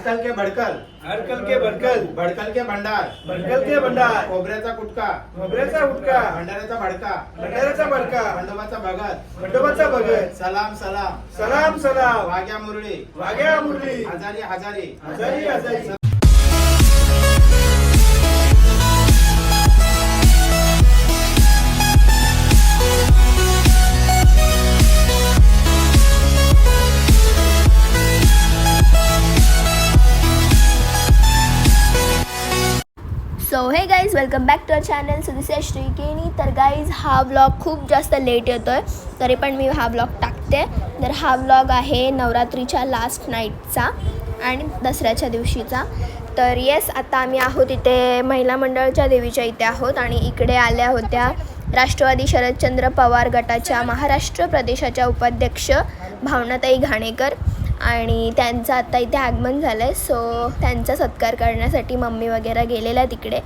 अडकल के भडकल। अडकल के भडकल। भडकल के भंडार। भडकल के भंडार। खोबऱ्याचा कुटका। खोबऱ्याचा गुटखा भंडाऱ्याचा भडका। भंडाऱ्याचा भडका। खंडोबाचा भगत। खंडोबाचा भगत। सलाम सलाम। सलाम सलाम। वाघ्या मुरळी। वाघ्या मुरली हजारी हजारी। हजारी हजारी। Guys welcome back to our channel so this श्रीकेणी तर गाईज हा ब्लॉग खूप जास्त लेट येतो आहे तरी पण मी हा ब्लॉग टाकते. तर हा व्लॉग आहे नवरात्रीच्या लास्ट नाईटचा आणि दसऱ्याच्या दिवशीचा. तर येस आता आम्ही आहोत इथे महिला मंडळच्या देवीच्या इथे आहोत आणि इकडे आल्या होत्या राष्ट्रवादी शरदचंद्र पवार गटाच्या महाराष्ट्र प्रदेशाच्या उपाध्यक्ष भावनाताई घाणेकर. आणि त्यांचं आता इथे आगमन झालं आहे सो त्यांचा सत्कार करण्यासाठी मम्मी वगैरे गेलेल्या तिकडे.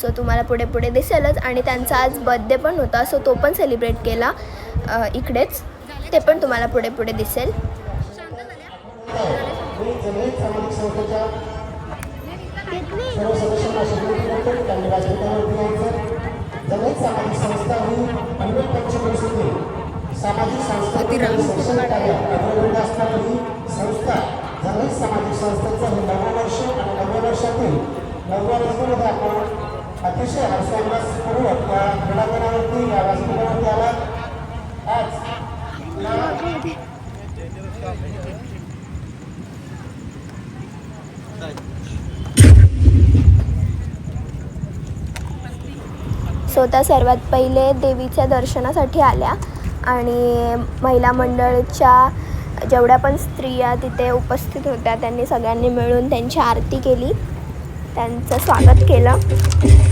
सो तुम्हाला पुढे पुढे दिसेलच. आणि त्यांचा आज बर्थडे पण होता सो तो पण सेलिब्रेट केला. इकडेच. ते पण तुम्हाला पुढे पुढे दिसेल. सामाजिक संस्था ही संस्थेचं हे नववं वर्ष आणि नव्या वर्षातील नवव्या वर्षामध्ये आपण अतिशय हर्षोल्लासपूर्वक या क्रीडांगणावरती या व्यासपीठावरती आला. आज स्वतः सर्वात पहिले देवीच्या दर्शनासाठी आल्या आणि महिला मंडळच्या जेवढ्या पण स्त्रिया तिथे उपस्थित होत्या त्यांनी सगळ्यांनी मिळून त्यांची आरती केली. त्यांचं स्वागत केलं.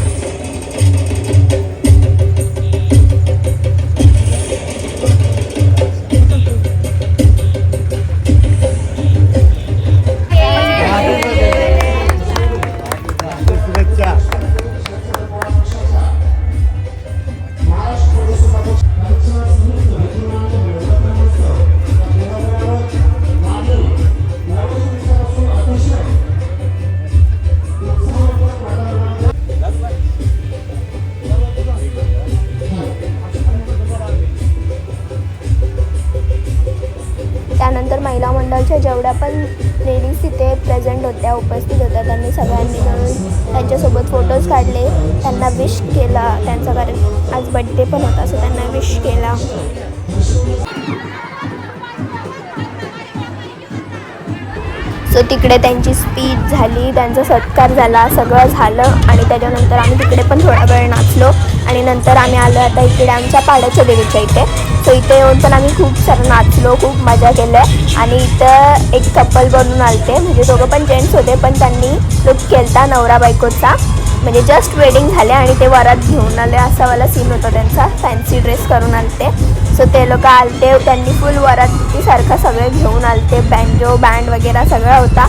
सो तिकडे त्यांची स्पीच झाली त्यांचा सत्कार झाला सगळं झालं आणि त्याच्यानंतर आम्ही तिकडे पण थोडा वेळ नाचलो आणि नंतर आम्ही आलो आता इकडे आमच्या पाड्याच्या देवीच्या इथे. सो इथे येऊन पण आम्ही खूप सारं नाचलो खूप मजा केलं आणि इथं एक कपल बनून आलते. म्हणजे दोघं पण जेंट्स होते पण त्यांनी लुक केलता नवरा बायकोचा. म्हणजे जस्ट वेडिंग झाले आणि ते वरात घेऊन आले असा वाला सीन होता त्यांचा. फॅन्सी ड्रेस करून आलते. सो ते लोक आलते त्यांनी फुल वरातीसारखं सगळे घेऊन आलते बँजो बँड वगैरे सगळा होता.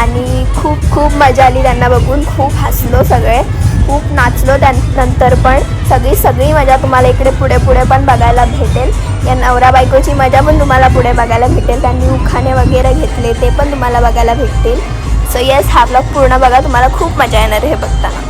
आणि खूप खूप मजा आली त्यांना बघून. खूप हसलो सगळे. खूप नाचलो त्यानंतर पण. सगळी सगळी मजा तुम्हाला इकडे पुढे पुढे पण बघायला भेटेल. या नवरा बायकोची मजा पण तुम्हाला पुढे बघायला भेटेल. त्यांनी उखाणे वगैरे घेतले ते पण तुम्हाला बघायला भेटतील. सो येस हा ब्लॉग पूर्ण बघा. तुम्हाला खूप मजा येणार हे बघताना.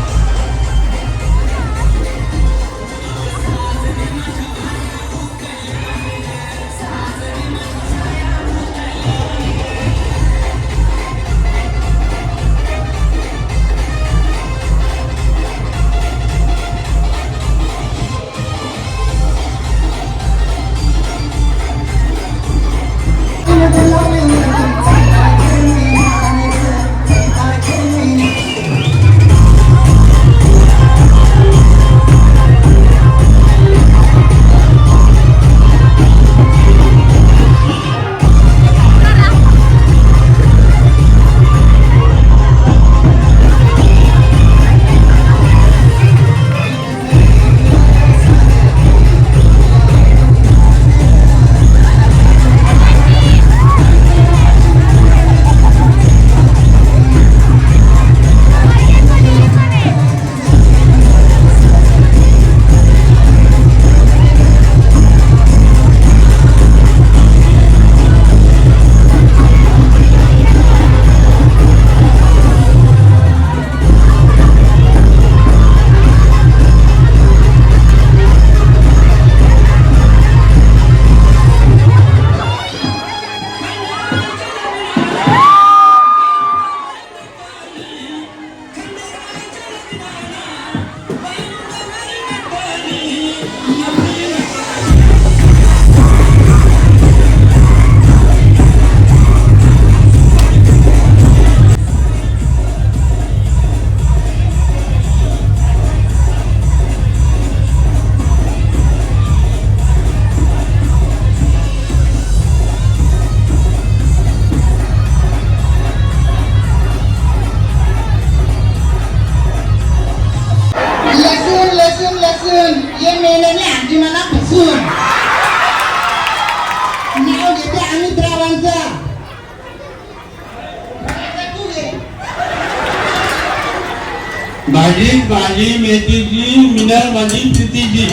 माझी भाजी मेथीची मिनल माझी प्रीतीची.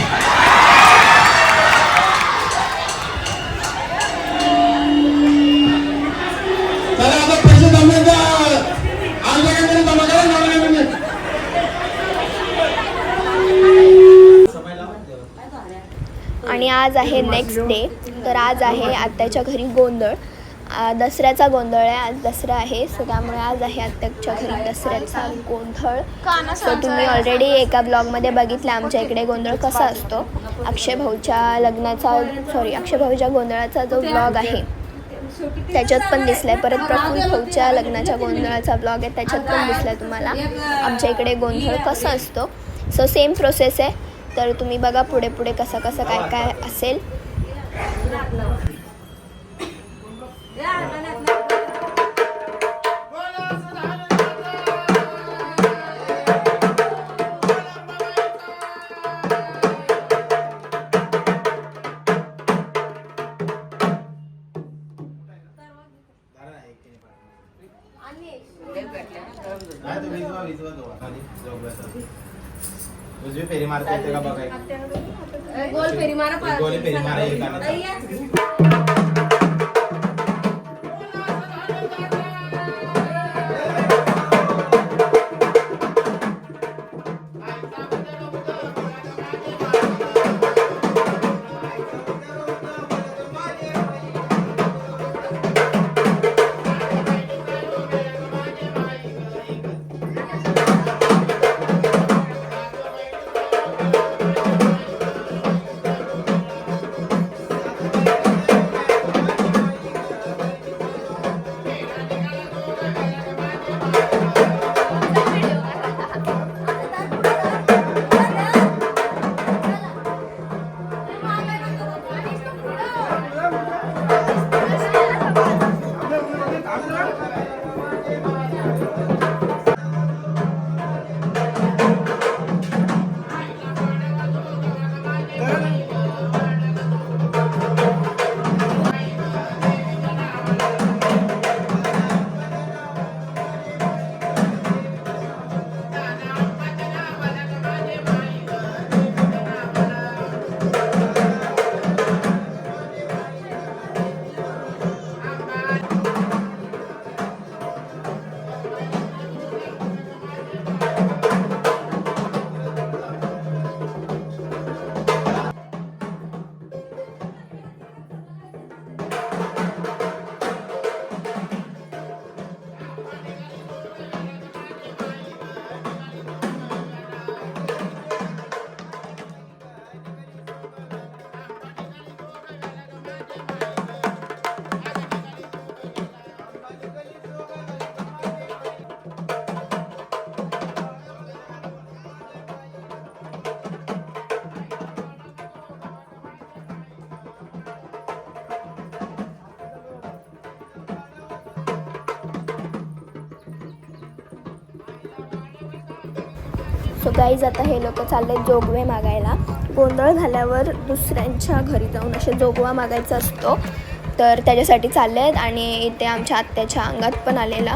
आणि आज आहे नेक्स्ट डे तर आज आहे आत्याच्या घरी गोंधळ. दसऱ्याचा गोंधळ आहे. आज दसरा आहे सो त्यामुळे आज आहे आत्याच्या घरी दसऱ्याचा गोंधळ. सो तुम्ही ऑलरेडी एका ब्लॉगमध्ये बघितलं आमच्या इकडे गोंधळ कसा असतो. अक्षय भाऊच्या लग्नाचा सॉरी अक्षय भाऊच्या गोंधळाचा जो ब्लॉग आहे त्याच्यात पण दिसलाय. परत प्रफुल भाऊच्या लग्नाच्या गोंधळाचा ब्लॉग आहे त्याच्यात पण दिसलाय तुम्हाला. आमच्या इकडे गोंधळ कसा असतो. सो सेम प्रोसेस आहे. तर तुम्ही बघा पुढे पुढे कसं कसं काय काय असेल. मारता येते का बघाय गोल फेरी मारा गोली फेरी मारा सो गाईज आता हे लोक चालले जोगवे मागायला. गोंधळ झाल्यावर दुसऱ्यांच्या घरी जाऊन असे जोगवा मागायचा असतो. तर त्याच्यासाठी चालले आहेत आणि इथे आमच्या आत्याच्या अंगात पण आलेला.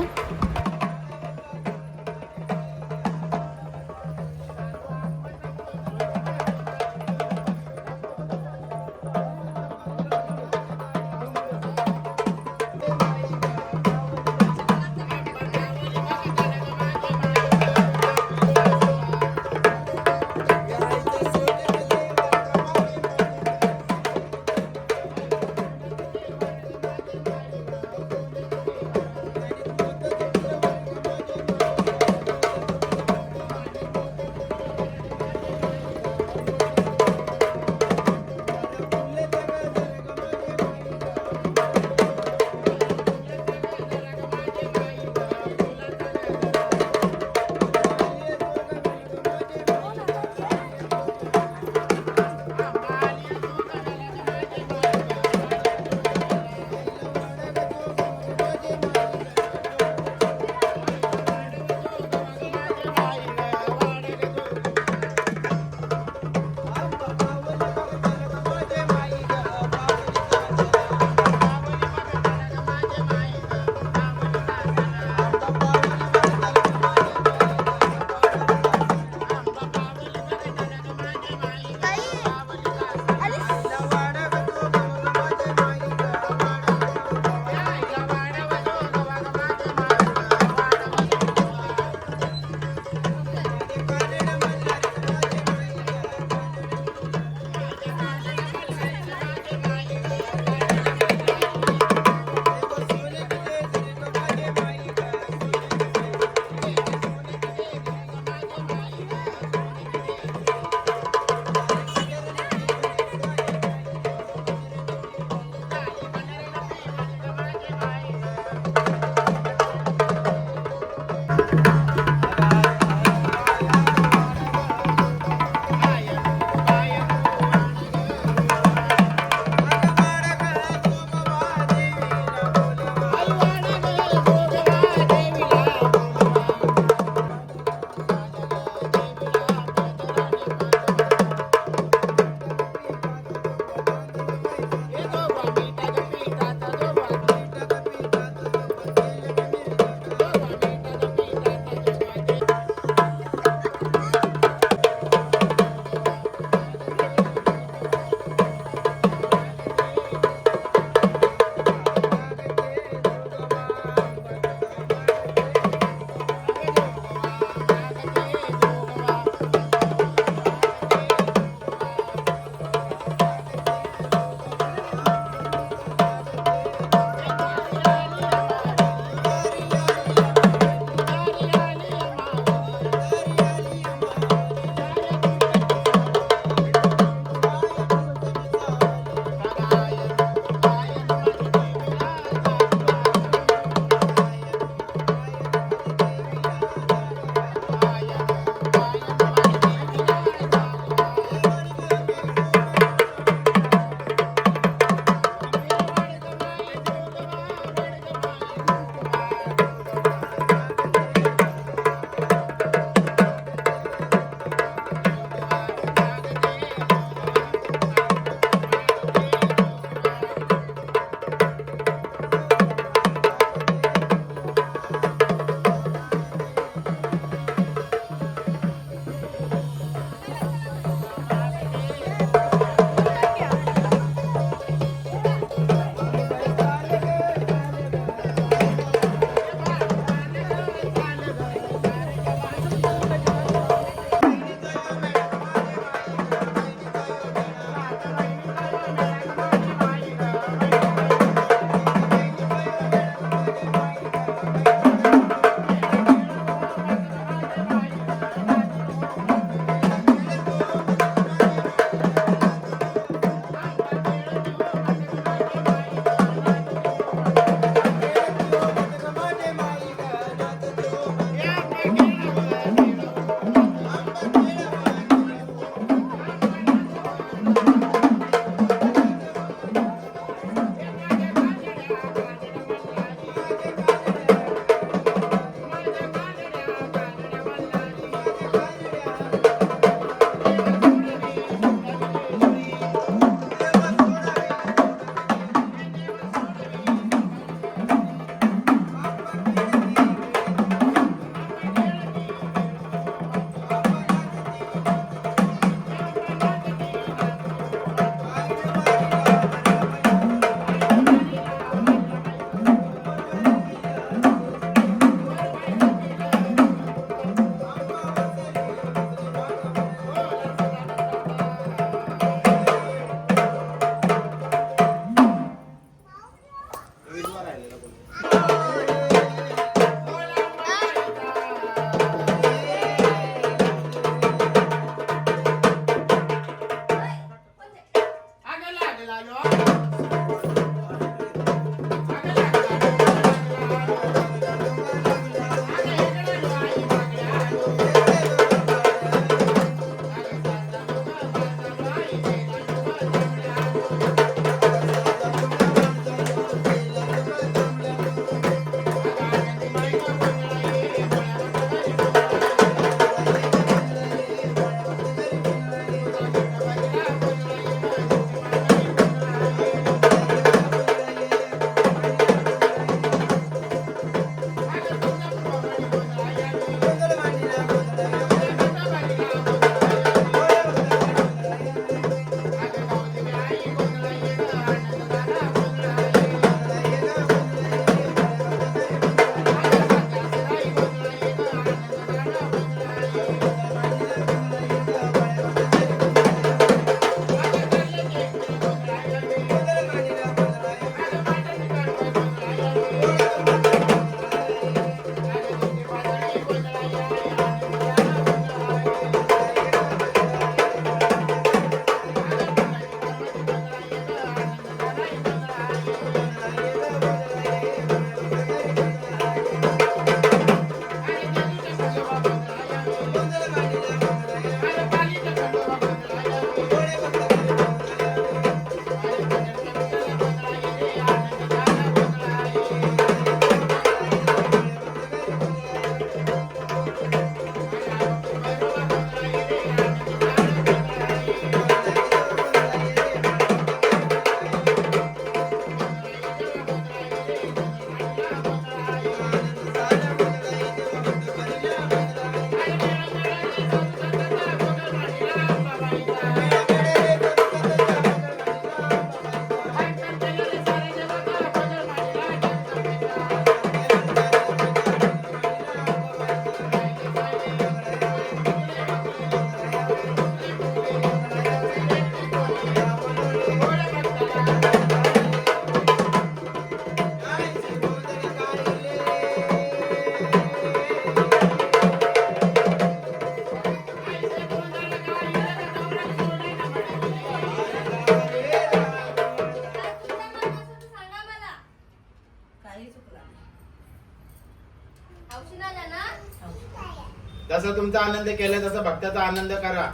जसं तुमचा आनंद केला तसा भक्ताचा आनंद करा.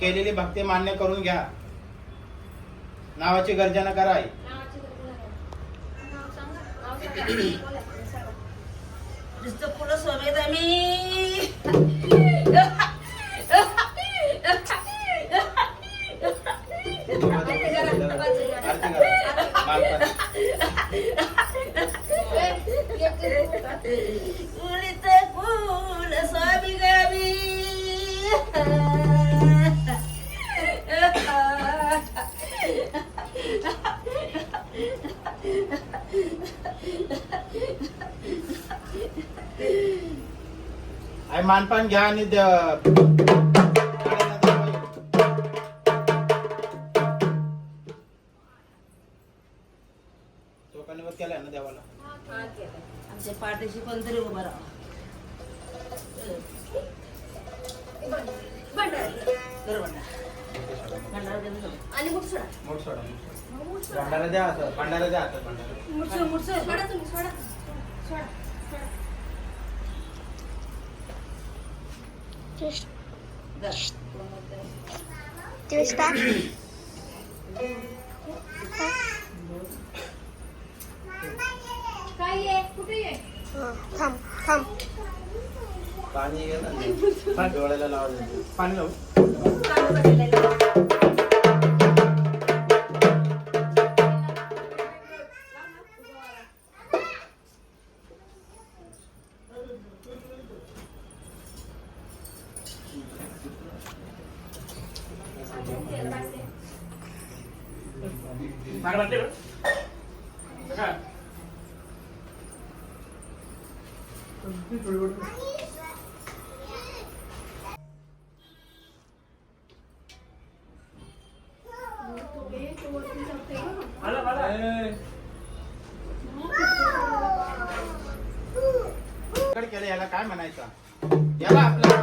केलेली भक्ती मान्य करून घ्या. नावाची गर्जना कराय मानपान घ्या आणि द- चेष्टा थांब थांब पाणी पाणी लावू आपल्याला याला काय म्हणायचं? याला आपला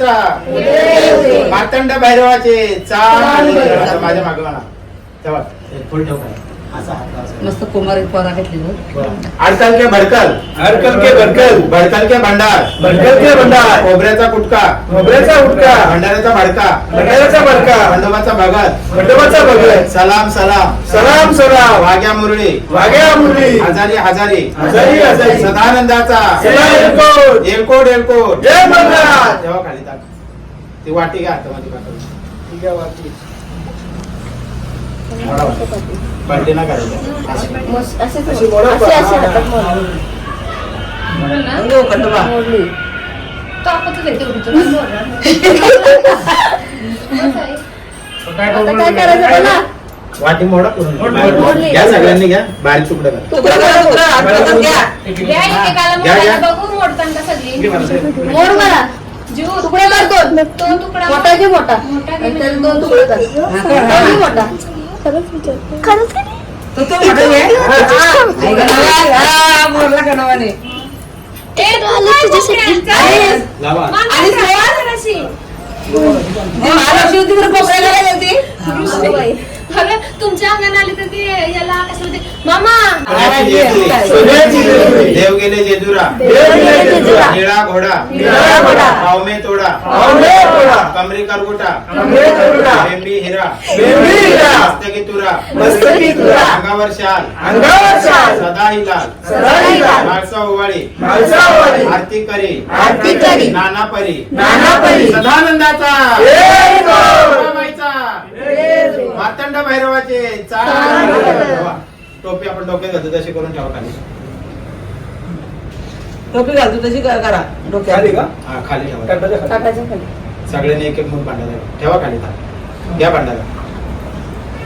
मायचा मार्तंड भैरवाचे चाल माझ्या मागे म्हणा तेव्हा. फुल ठेव काय असा हात लावायचा. मस्त कुमारी पोरा घेतली गं. अडकल के भडकल. हरकल के भरकल भडकल. के भंडार. भडकल के भंडार. खोबऱ्याचा कुटका खोबऱ्याचा उठका भंडाऱ्याचा भडका. भंडाऱ्याचा भडका. खंडोबाचा भगत. खंडोबाचा भगत. सलाम सलाम. सलाम सलाम. वाघ्या मुरळी. वाघ्या मुरली हजारी हजारी हजारी हजारी सदानंदाचा. सदा एलकोट. एलकोट एलकोट जय मल्हार. तेव्हा खाली टाक. ती वाटी घ्या हातामध्ये पाठवून. मोडा वाटी. ना करायचं. असे असे हा, हातात मोड. खंडोबा. मोडली. आता काय करायचं बोला. वाटी मोडा मोडली. घ्या सगळ्यांनी घ्या. बारीक तुकडं करा. तुकडा करा, तुकडा. आठवतात घ्या. घ्या, घ्या. मोड मला. तुकडे कर दोन. मोठा घे मोठा? आणि त्याचे दोन तुकडे कर. दोन्ही मोठा? खरंच तू तो मोठा घे. आई गं, नवा. हा, बोलला का आणि कोपऱ्याला गेली होती. तुमच्या अंगण आली तर ते याला कसं म्हणते मामा. देव गेले जेजुरा देव गेले जेजुरा. निळा घोडा निळा घोडा. पावमे तोडा पावमे तोडा. कमरी करगुटा. बेंबी हिरा बेंबी हिरा. मस्तकी तुरा मस्तकी तुरा. अंगावर शाल अंगावर शाल. सदा ही लाल सदा ही लाल. माळसा ओवाळी माळसावाडी. आरती करी आरती करी. नाना परी नाना परी. सदानंदाचा जय गो. रमाईचा. मार्तंड भैरवाचे. टोपी आपण डोक्यात घालतो तशी करून ठेवा खाली. टोपी घालतो तशी करा. खाली का? हा खाली ठेवा. सगळ्यांनी एक एक मूठ भांडायला ठेवा खाली. घ्या भांडायला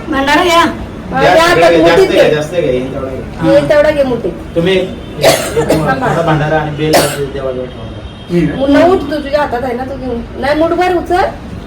भंडारा घ्या जास्त घ्या घे. मुठीत तुम्ही भांडारा आणि बेल देवाजवळ ठेवा. मुलं उठ तू तुझ्या हातात आहे ना तू घेऊन. नाही मुठभर उचल.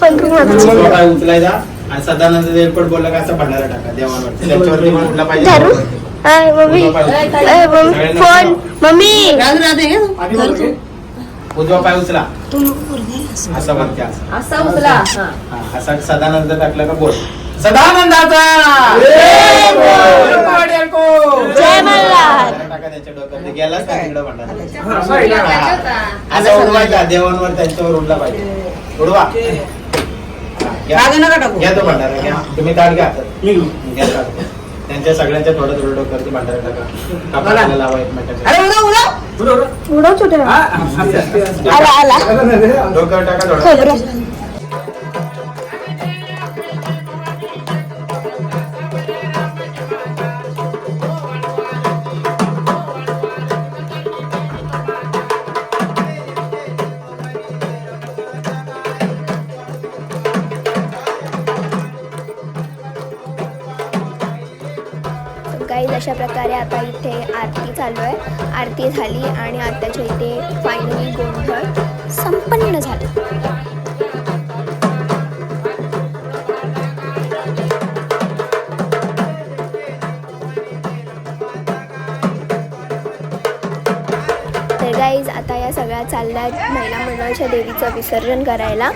तो पाय उचलायचा आणि सदानंद देवपट बोलला का असं भंडारा टाका देवावर त्याच्यावरती मग उठला पाहिजे. मम्मी. उजवा पाय उचला. फोन. मम्मी. उजवा पाय उचला. असा. वरती असं. असा उचला हा. हा, असा सदानंद टाकला का बोल. सदानंदाचा. जय मल्हार. टाका त्याच्या डोक्यात. ते गेलाच का तिकडं भंडारा हा. असा उडवायचा देवांवर त्यांच्यावर उडला पाहिजे. उडवा. राग नका टाकू घ्या तो भंडारा घ्या तुम्ही ताट घ्या हातात. मी घेऊ. घ्या ताट. त्यांच्या सगळ्यांच्या थोडं थोडं डोक्यावरती भांडारा टाका कपाळाला लावा एकमेकाच्या अरे उडव उडव. उडव छोटे हा. आला आला? डोक्यावर टाका थोडं खोबरं अशा प्रकारे आता इथे आरती चालू आहे. आरती झाली आणि आताच्या इथे फायनली गोंधळ संपन्न झाला. तर गाईज आता या सगळ्या चालल्या महिला मंडळाच्या देवीचं विसर्जन करायला.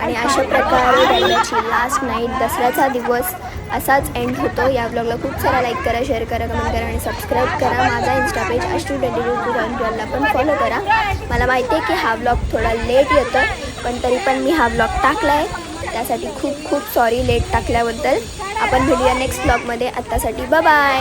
आणि अशा प्रकारे दसऱ्याची लास्ट नाईट दसऱ्याचा दिवस असाच एंड होतो. या ब्लॉगला खूप सारा लाईक करा शेअर करा कमेंट करा आणि सबस्क्राईब करा. माझा इन्स्टा पेज अष्टू ट्वेंटी टू टू थाउजंड ट्वेल्वला पण फॉलो करा. मला माहिती आहे की हा ब्लॉग थोडा लेट येतो पण तरी पण मी हा ब्लॉग टाकला आहे त्यासाठी खूप खूप सॉरी लेट टाकल्याबद्दल. आपण भेटूया नेक्स्ट ब्लॉगमध्ये आत्तासाठी बाय